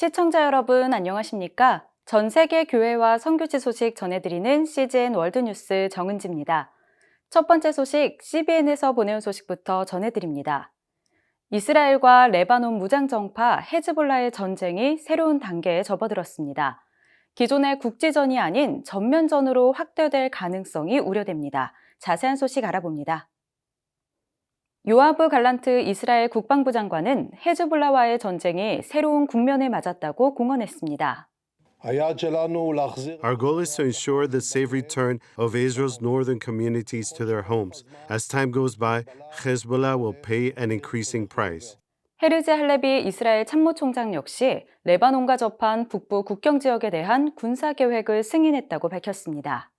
시청자 여러분 안녕하십니까? 전 세계 교회와 선교지 소식 전해드리는 CGN 월드뉴스 정은지입니다. 첫 번째 소식 CBN에서 보내온 소식부터 전해드립니다. 이스라엘과 레바논 무장정파 헤즈볼라의 전쟁이 새로운 단계에 접어들었습니다. 기존의 국지전이 아닌 전면전으로 확대될 가능성이 우려됩니다. 자세한 소식 알아봅니다. 요아브 갈란트 이스라엘 국방부 장관은 헤즈볼라와의 전쟁이 새로운 국면을 맞았다고 공언했습니다. Our goal is to ensure the safe return of Israel's northern communities to their homes. As time goes by, Hezbollah will pay an increasing price. 헤르제 할레비 이스라엘 참모총장 역시 레바논과 접한 북부 국경 지역에 대한 군사 계획을 승인했다고 밝혔습니다.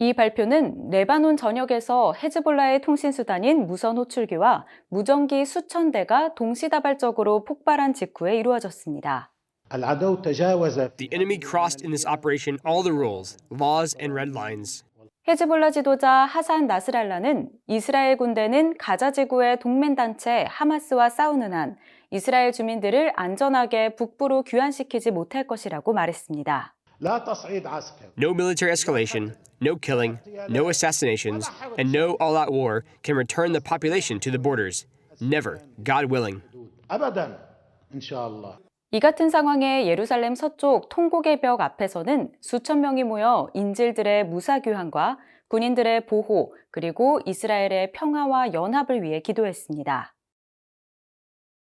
이 발표는 레바논 전역에서 헤즈볼라의 통신수단인 무선 호출기와 무전기 수천 대가 동시다발적으로 폭발한 직후에 이루어졌습니다. The enemy crossed in this operation all the rules, laws and red lines. 헤즈볼라 지도자 하산 나스랄라는 이스라엘 군대는 가자 지구의 동맹 단체 하마스와 싸우는 한 이스라엘 주민들을 안전하게 북부로 귀환시키지 못할 것이라고 말했습니다. No military escalation, no killing, no assassinations, and no all out war can return the population to the borders. Never, God willing. 이 같은 상황에 예루살렘 서쪽 통곡의 벽 앞에서는 수천 명이 모여 인질들의 무사교환과 군인들의 보호 그리고 이스라엘의 평화와 연합을 위해 기도했습니다.